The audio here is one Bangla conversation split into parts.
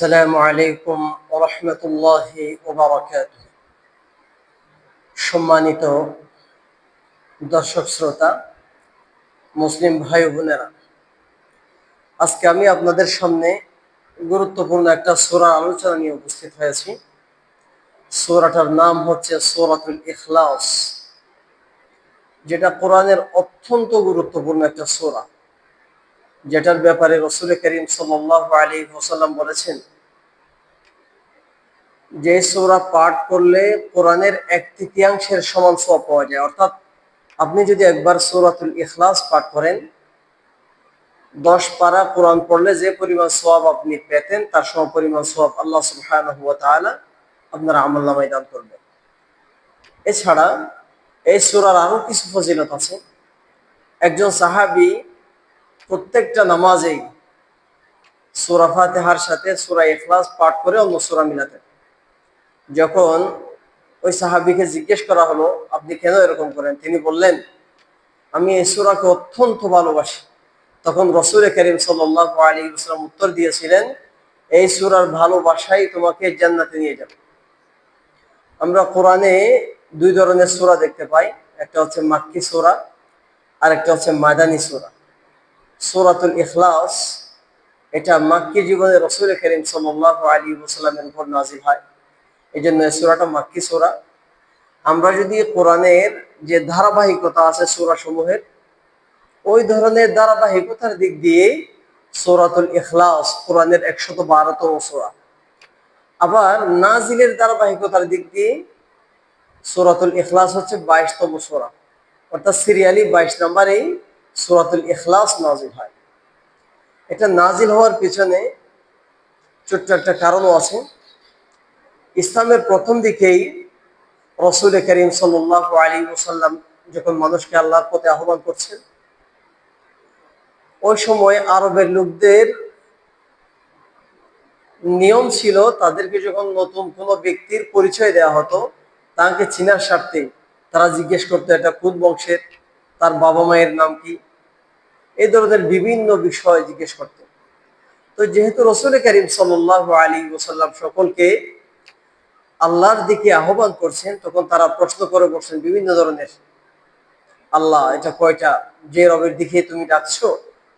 আসসালামু আলাইকুম ওরহমতুল্লাহি ওবরাকাত সম্মানিত দর্শক শ্রোতা, মুসলিম ভাই বোনেরা, আজকে আমি আপনাদের সামনে গুরুত্বপূর্ণ একটা সোরা আলোচনা নিয়ে উপস্থিত হয়েছি। সোরাটার নাম হচ্ছে সোরাতুল ইখলাস, যেটা কোরআনের অত্যন্ত গুরুত্বপূর্ণ একটা সোরা। যেটার ব্যাপারে রসুল করিম সাল্লাহ আলী ওসাল্লাম বলেছেন, যে সৌরা পাঠ করলে কোরআনের এক তৃতীয়াংশের সমান সব পাওয়া যায়। অর্থাৎ আপনি যদি একবার সৌরাতুল ইখলাস পাঠ করেন, দশ পারা কোরআন পড়লে যে পরিমাণ সোয়াব আপনি পেতেন, তার সম পরিমাণ সোয়াব আল্লাহ তাআলা আপনার আমল নামায় দান করবেন। এছাড়া এই সূরার আরও কিছু ফজিলত আছে। একজন সাহাবী প্রত্যেকটা নামাজেই সুরা ফাতেহার সাথে সুরা ইখলাস পাঠ করে অন্য সুরা মিলাতে। যখন ওই সাহাবিকে জিজ্ঞেস করা হলো, আপনি কেন এরকম করেন? তিনি বললেন, আমি এই সুরাকে অত্যন্ত ভালোবাসি। তখন রসুল করিম সাল্লাহ আলী ইসলাম উত্তর দিয়েছিলেন, এই সুরার ভালোবাসাই তোমাকে জান্নাতে নিয়ে যাবে। আমরা কোরআনে দুই ধরনের সুরা দেখতে পাই, একটা হচ্ছে মাক্কি সুরা আর একটা হচ্ছে মাদানী সুরা। সুরাতুল ইখলাস, এটা মাক্কি জীবনে রসুল করিম সাল্লাহ আলী ওসালামের উপর নাজিল হয়। এই জন্য সুরাটা মাক্কি সুরা। আমরা যদি কোরআনের যে ধারাবাহিকতা আছে সুরা সমূহের ওই ধরনের ধারাবাহিকতার দিক দিয়ে সৌরাতুল ইখলাস কোরআনের একশত বারোতম সোরা। আবার নাজিলের ধারাবাহিকতার দিক দিয়ে সৌরাতুল ইখলাস হচ্ছে বাইশতম সোরা। অর্থাৎ সিরিয়ালি বাইশ নম্বরেই সুরাতুল ইখলাস নাজিল হয়। এটা নাজিল হওয়ার পিছনে ছোট্ট একটা কারণও আছে। ইসলামের প্রথম দিকেই রসুল করিম সাল্লাহ আলী ওসাল্লাম যখন মানুষকে আল্লাহর পথে আহ্বান করছেন, ওই সময় আরবের লোকদের নিয়ম ছিল তাদেরকে যখন নতুন কোনো ব্যক্তির পরিচয় দেওয়া হতো, তাকে চিনার স্বার্থে তারা জিজ্ঞেস করতো, এটা কোন বংশের? তার বাবা মায়ের নাম কি? এই ধরনের বিভিন্ন বিষয় জিজ্ঞেস করতেন তো যেহেতু রসুল করিম সাল্লাহ আলী ওসাল্লাম সকলকে আল্লাহর দিকে আহ্বান করছেন, তখন তারা প্রশ্ন করে বসছেন বিভিন্ন ধরনের, আল্লাহ, এটা কয়টা? যে রবের দিকে তুমি ডাকছো,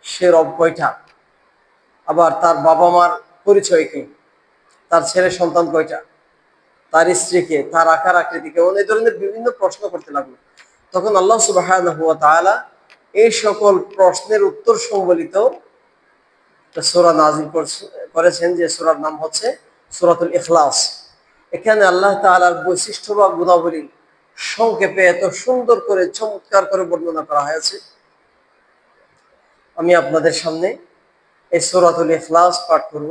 সে রব কয়টা? আবার তার বাবা মার পরিচয় কি? তার ছেলে সন্তান কয়টা? তার স্ত্রীকে তার আকার আকৃতি কেমন? এই ধরনের বিভিন্ন প্রশ্ন করতে লাগল। তখন আল্লাহ সুবাহ এই সকল প্রশ্নের উত্তর সংবলিত সোরা নাজিল করেছেন যে সোরার নাম হচ্ছে সুরাতুল ইখলাস। এখানে আল্লাহ তালার বৈশিষ্ট্য বা গুণাবলী সংক্ষেপে এত সুন্দর করে, চমৎকার করে বর্ণনা করা হয়েছে। আমি আপনাদের সামনে এই সোরাতুল ইখলাস পাঠ করব।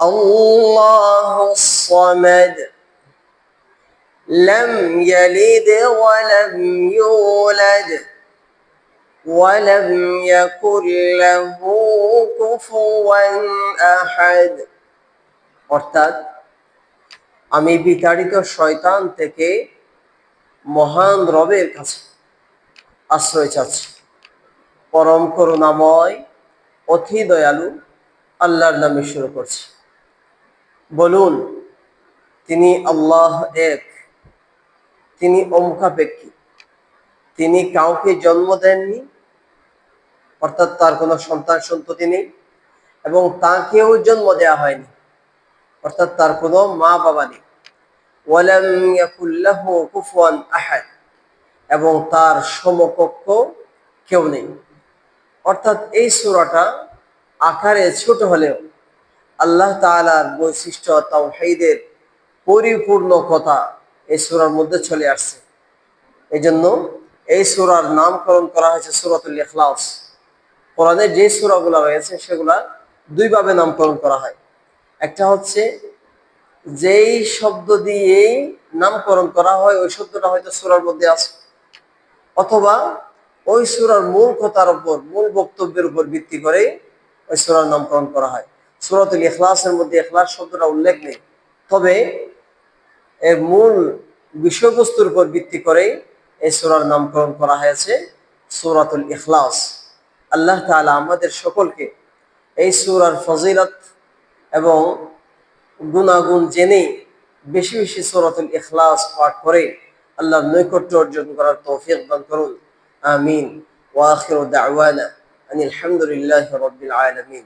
الله الصمد لم يلد ولم يولد ولم يكن له كفوا أحد অর্থাৎ আমি বিতাড়িত শয়তান থেকে মহান রবের কাছে আশ্রয় চাচ্ছি পরম করুণাময় অতি দয়ালু আল্লাহর নামে শুরু করছি বলুন, তিনি আল্লাহ এক, তিনি অমুখাপেক্ষী। তিনি কাউকে জন্ম দেননি, অর্থাৎ তার কোনো সন্তান সন্ততি নেই, এবং তাকেও জন্ম দেওয়া হয়নি, অর্থাৎ তার কোনো মা বাবা নেই এবং তার সমকক্ষ কেউ নেই। অর্থাৎ এই সূরাটা আকারে ছোট হলেও আল্লাহ তাআলার বৈশিষ্ট্য, তাওহীদের পরিপূর্ণ কথা এই সূরার মধ্যে চলে আসছে। এই জন্য এই সূরার নামকরণ করা হয়েছে সূরাতুল ইখলাস। কোরআনে যে সূরাগুলো রয়েছে সেগুলা দুইভাবে নামকরণ করা হয়। একটা হচ্ছে যেই শব্দ দিয়েই নামকরণ করা হয়, ওই শব্দটা হয়তো সুরার মধ্যে আছে। অথবা ওই সুরার মূল কথার উপর, মূল বক্তব্যের উপর ভিত্তি করে ওই সুরার নামকরণ করা হয়। সুরাতুল ইখলাসের মধ্যে ইখলাস শব্দটা উল্লেখ নেই। তবে এর মূল বিষয়বস্তুর উপর ভিত্তি করে এই সুরার নামকরণ করা হয়েছে সুরাতুল ইখলাস। আল্লাহ তাআলা আমাদের সকলকে এই সুরার ফজিলত এবং গুণাগুণ জেনে বেশি বেশি সুরাতুল ইখলাস পাঠ করে আল্লাহর নৈকট্য অর্জন করার তৌফিক দান করুন। আমিন। ওয়াখির দাওয়ানা আনিল আলহামদুলিল্লাহি রাব্বিল আলামিন।